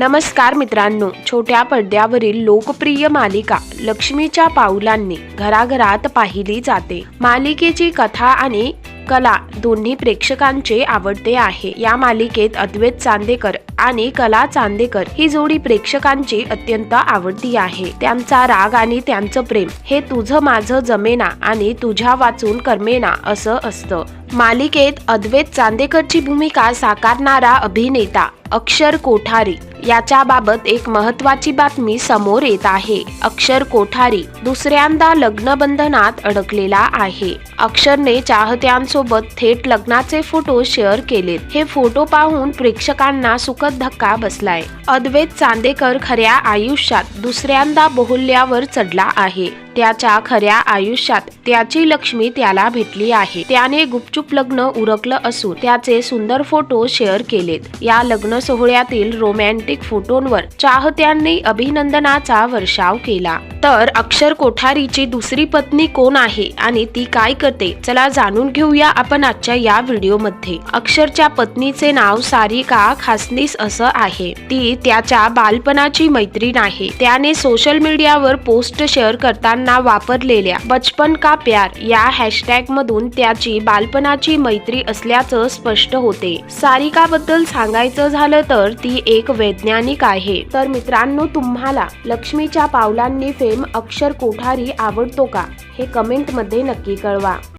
नमस्कार मित्रांनो छोट्या पडद्यावरील लोकप्रिय मालिका लक्ष्मीच्या पाऊलांनी घराघरात पाहिली जाते. मालिकेची कथा आणि कला दोन्ही प्रेक्षकांचे आवडते आहे. या मालिकेत अद्वैत चांदेकर आणि कला चांदेकर ही जोडी प्रेक्षकांची अत्यंत आवडती आहे. त्यांचा राग आणि त्यांचं प्रेम हे तुझं माझं जमेना आणि तुझ्या वाचून कर्मेना असं असतं. मालिकेत अद्वैत चांदेकरची भूमिका साकारणारा अभिनेता अक्षर कोठारी याच्याबाबत एक महत्वाची बातमी समोर येत आहे. अक्षर कोठारी दुसऱ्यांदा लग्नबंधनात अडकलेला आहे. अक्षरने चाहत्यांसोबत सोबत थेट लग्नाचे फोटो शेअर केलेत. हे फोटो पाहून प्रेक्षकांना सुखद धक्का बसलाय. अद्वैत चांदेकर खऱ्या आयुष्यात दुसऱ्यांदा बहुल्यावर चढला आहे. त्याच्या खऱ्या आयुष्यात त्याची लक्ष्मी त्याला भेटली आहे. त्याने गुपचूप लग्न उरकलं असून त्याचे सुंदर फोटो शेअर केलेत. या लग्न सोहळ्यातील रोमॅन्टिक फोटोंवर चाहत्यांनी अभिनंदनाचा वर्षाव केला. तर अक्षर कोठारीची दुसरी पत्नी कोण आहे आणि ती काय करते चला जाणून घेऊया आपण आजच्या या व्हिडिओमध्ये. अक्षरच्या पत्नीचे नाव सारिका खासनीस असं आहे. ती त्याच्या बालपणाची मैत्रीण आहे. त्याने सोशल मीडियावर पोस्ट शेअर करताना वापरलेल्या बचपन का प्यार या हॅशटॅग मधून त्याची बालपणाची मैत्री असल्याचं स्पष्ट होते. सारिकाबद्दल सांगायचं झालं तर ती एक वैज्ञानिक आहे. तर मित्रांनो तुम्हाला लक्ष्मीच्या पावलांनी फेम अक्षर कोठारी आवडतो का? हे कमेंटमध्ये नक्की कळवा.